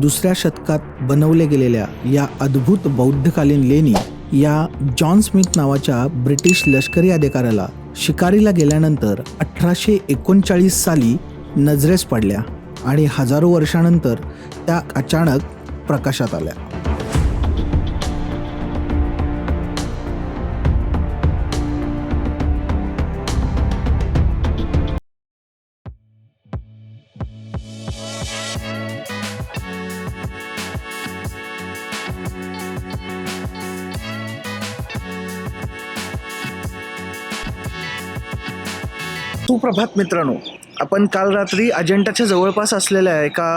दुसऱ्या शतकात बनवल्या गेलेल्या या अद्भुत बौद्धकालीन लेणी या जॉन स्मिथ नावाच्या ब्रिटिश लष्करी अधिकाऱ्याला शिकारीला गेल्यानंतर अठराशे एकोणचाळीस साली नजरेस पडल्या आणि हजारो वर्षानंतर त्या अचानक प्रकाशात आल्या. सुप्रभात मित्रांनो आपण काल रात्री अजेंठाच्या जवळपास असलेल्या एका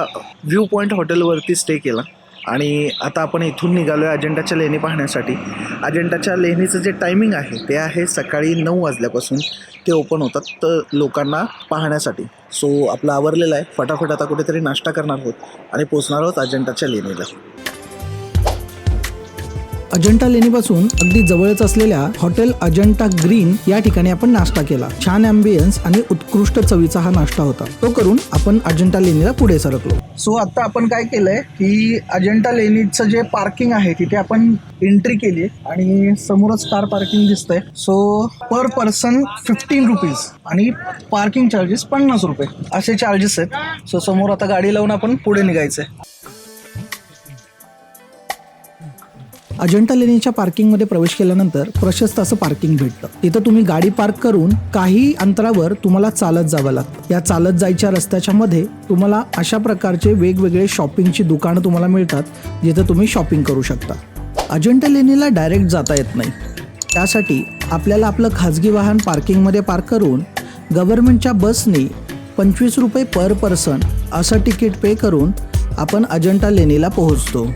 व्ह्यू पॉईंट हॉटेलवरती स्टे केला आणि आता आपण इथून निघालो आहे अजेंठाच्या लेणी पाहण्यासाठी. अजेंठाच्या लेणीचं जे टायमिंग आहे ते आहे सकाळी नऊ वाजल्यापासून ते ओपन होतात तर लोकांना पाहण्यासाठी. सो आपलं आवरलेलं आहे. फटाफट आता कुठेतरी नाश्ता करणार आहोत आणि पोचणार आहोत अजेंठाच्या लेणीला. अजंठा लेणीपासून अगदी जवळच असलेल्या हॉटेल अजंठा ग्रीन या ठिकाणी आपण नाश्ता केला. छान अँबियन्स आणि उत्कृष्ट चवीचा हा नाश्ता होता. तो करून आपण अजंठा लेणीला पुढे सरकलो. सो आता आपण काय केलंय की अजेंठा लेणीचं जे पार्किंग आहे तिथे आपण एंट्री केली आणि समोरच कार पार्किंग दिसतंय. So per person fifteen rupees आणि पार्किंग चार्जेस पन्नास रुपये असे चार्जेस आहेत. सो समोर आता गाडी लावून आपण पुढे निघायचंय. अजंठा लेणीच्या पार्किंगमध्ये प्रवेश केल्यानंतर प्रशस्त असं पार्किंग भेटतं. तिथं तुम्ही गाडी पार्क करून काही अंतरावर तुम्हाला चालत जावं लागतं. या चालत जायच्या रस्त्याच्या मध्ये तुम्हाला अशा प्रकारचे वेगवेगळे शॉपिंगची दुकानं तुम्हाला मिळतात जिथं तुम्ही शॉपिंग करू शकता. अजंठा लेणीला डायरेक्ट जाता येत नाही. त्यासाठी आपल्याला आपलं खाजगी वाहन पार्किंगमध्ये पार्क करून गव्हर्नमेंटच्या बसने पंचवीस रुपये पर पर्सन असं तिकीट पे करून आपण अजंठा लेणीला पोहोचतो.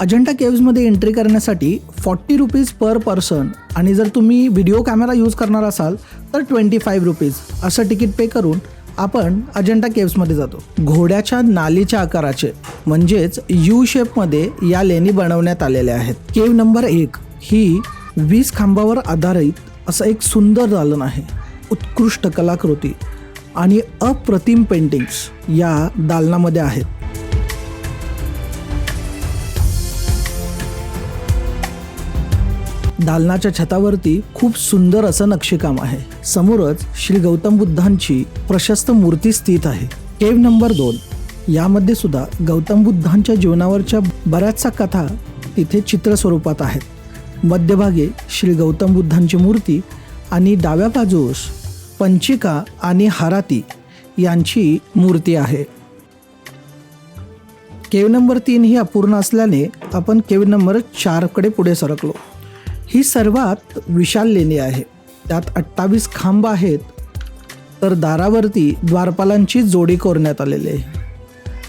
अजंठा केव्जमध्ये एंट्री करण्यासाठी फॉर्टी रुपीज पर पर्सन आणि जर तुम्ही व्हिडिओ कॅमेरा यूज करणार असाल तर ट्वेंटी फाईव्ह रुपीज असं तिकीट पे करून आपण अजंठा केव्समध्ये जातो. घोड्याच्या नालीच्या आकाराचे म्हणजेच यू शेपमध्ये या लेणी बनवण्यात आलेल्या आहेत. केव नंबर एक ही वीस खांबावर आधारित असं एक सुंदर दालन आहे. उत्कृष्ट कलाकृती आणि अप्रतिम पेंटिंग्स या दालनामध्ये आहेत. दालनाच्या छतावरती खूप सुंदर असं नक्षीकाम आहे. समोरच श्री गौतम बुद्धांची प्रशस्त मूर्ती स्थित आहे. केव नंबर दोन. यामध्ये सुद्धा गौतम बुद्धांच्या जीवनावरच्या बऱ्याचशा कथा तिथे चित्र स्वरूपात आहेत. मध्यभागी श्री गौतम बुद्धांची मूर्ती आणि डाव्या बाजूस पंचिका आणि हाराती यांची मूर्ती आहे. केव नंबर तीन ही अपूर्ण असल्याने आपण केव नंबर चारकडे पुढे सरकलो. ही सर्वात विशाल लेणी आहे. त्यात अठ्ठावीस खांब आहेत तर दारावरती द्वारपालांची जोडी कोरण्यात आलेली आहे.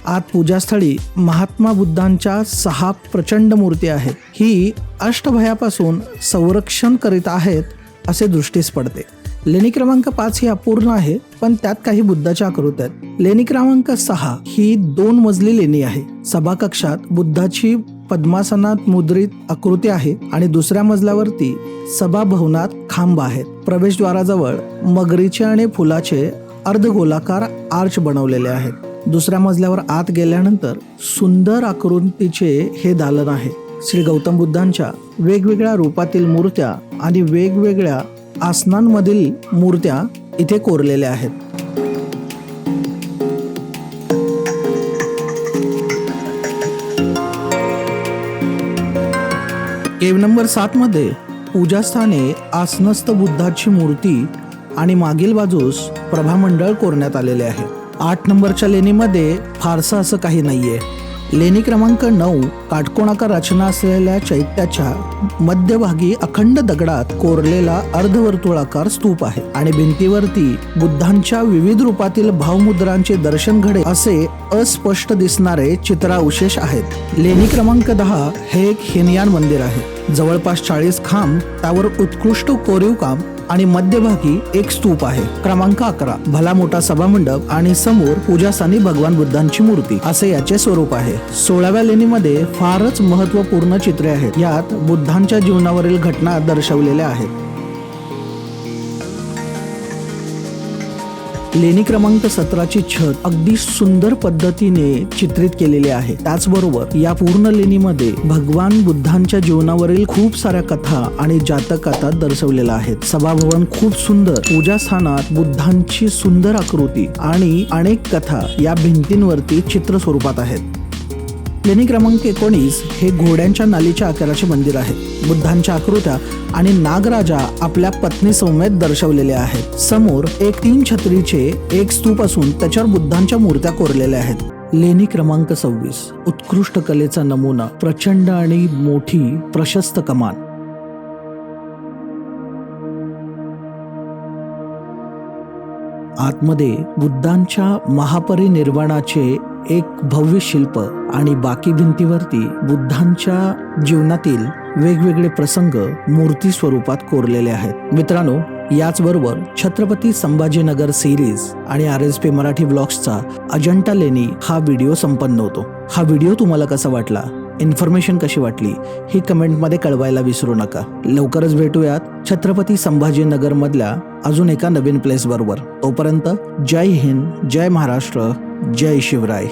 आत पूजास्थळी महात्मा बुद्धांच्या सहा प्रचंड मूर्ती आहेत. ही अष्टभयापासून संरक्षण करीत आहेत असे दृष्टीस पडते. लेणी क्रमांक पाच ही अपूर्ण आहे पण त्यात काही बुद्धाच्या आकृत्या आहेत. लेणी क्रमांक सहा ही दोन मजली लेणी आहे. सभाकक्षात बुद्धाची पद्मासनात मुद्रित आकृती आहे आणि दुसऱ्या मजल्यावरती सभाभवनात खांब आहेत. प्रवेशद्वाराजवळ मगरीचे आणि फुलाचे अर्धगोलाकार आर्च बनवलेले आहेत. दुसऱ्या मजल्यावर आत गेल्यानंतर सुंदर आकृतीचे हे दालन आहे. श्री गौतम बुद्धांच्या वेगवेगळ्या रूपातील मूर्त्या आणि वेगवेगळ्या आसनांमधील मूर्त्या इथे कोरलेल्या आहेत. केव नंबर सातमध्ये पूजास्थाने आसनस्थ बुद्धाची मूर्ती आणि मागील बाजूस प्रभामंडळ कोरण्यात आलेले आहे. आठ नंबरच्या लेणीमध्ये फारसं असं काही नाही आहे लेणी क्रमांक नऊ काटकोणाकार रचना असलेल्या चैत्याच्या मध्यभागी अखंड दगडात कोरलेला अर्धवर्तुळाकार स्तूप आहे. आणि भिंतीवरती बुद्धांच्या विविध रूपातील भावमुद्रांचे दर्शन घडे असे अस्पष्ट दिसणारे चित्रावशेष आहेत. लेणी क्रमांक दहा हे एक हिनयान मंदिर आहे. जवळपास चाळीस खांब त्यावर उत्कृष्ट कोरीव काम आणि मध्यभागी एक स्तूप आहे. क्रमांक अकरा भला मोठा सभामंडप आणि समोर पूजास्थानी भगवान बुद्धांची मूर्ती. असे याचे स्वरूप आहे. सोळाव्या लेणीमध्ये फारच महत्त्वपूर्ण चित्रे आहेत. यात बुद्धांच्या जीवनावरील घटना दर्शवलेल्या आहेत. लेणी क्रमांक सतराची छत अगदी सुंदर पद्धतीने चित्रित केलेली आहे. त्याचबरोबर या पूर्ण लेणीमध्ये भगवान बुद्धांच्या जीवनावरील खूप साऱ्या कथा आणि जातक कथा दर्शवलेल्या आहेत. सभाभवन खूप सुंदर पूजास्थानात बुद्धांची सुंदर आकृती आणि अनेक कथा या भिंतींवरती चित्र स्वरूपात आहेत. लेणी क्रमांक एकोणीस हे घोड्यांच्या नालीच्या आकाराचे मंदिर आहे. बुद्धांच्या आकृत्या आणि नागराजा आपल्या पत्नी समेत दर्शवलेले आहेत. समोर एक तीन छत्रीचे एक स्तूप असून त्याच्यावर बुद्धांच्या मूर्त्या कोरलेल्या आहेत. लेणी क्रमांक सव्वीस उत्कृष्ट कलेचा नमुना प्रचंड आणि मोठी प्रशस्त कमान. आतमध्ये बुद्धांच्या महापरिनिर्वाणाचे एक भव्य शिल्प आणि बाकी भिंतीवरती बुद्धांच्या जीवनातील वेगवेगळे प्रसंग मूर्ती स्वरूपात कोरलेले आहेत. मित्रांनो याचबरोबर छत्रपती संभाजीनगर सिरीज आणि आर एस पी मराठी ब्लॉग्सचा अजंटा लेणी हा व्हिडिओ संपन्न होतो. हा व्हिडिओ तुम्हाला कसा वाटला? इन्फॉर्मेशन कशी वाटली ही कमेंटमध्ये कळवायला विसरू नका. लवकरच भेटूयात छत्रपती संभाजीनगर मधल्या अजून एका नवीन प्लेस बरोबर. तोपर्यंत जय हिंद जय महाराष्ट्र जय शिवराय.